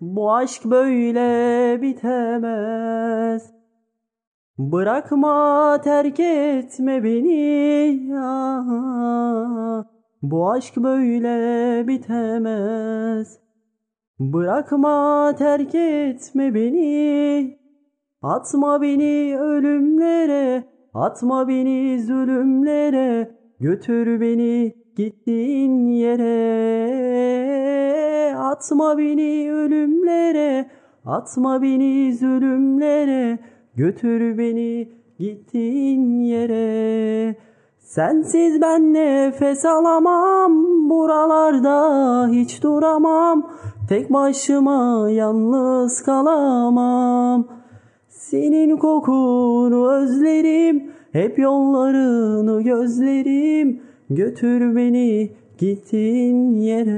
Bu aşk böyle bitemez. Bırakma terk etme beni ya. Bu aşk böyle bitemez. Bırakma terk etme beni. Atma beni ölümlere, atma beni zulümlere. Götür beni gittiğin yere. Atma beni ölümlere, atma beni zulümlere. Götür beni gittiğin yere. Sensiz ben nefes alamam, buralarda hiç duramam. Tek başıma yalnız kalamam. Senin kokunu özlerim, hep yollarını gözlerim. Götür beni gittiğin yere.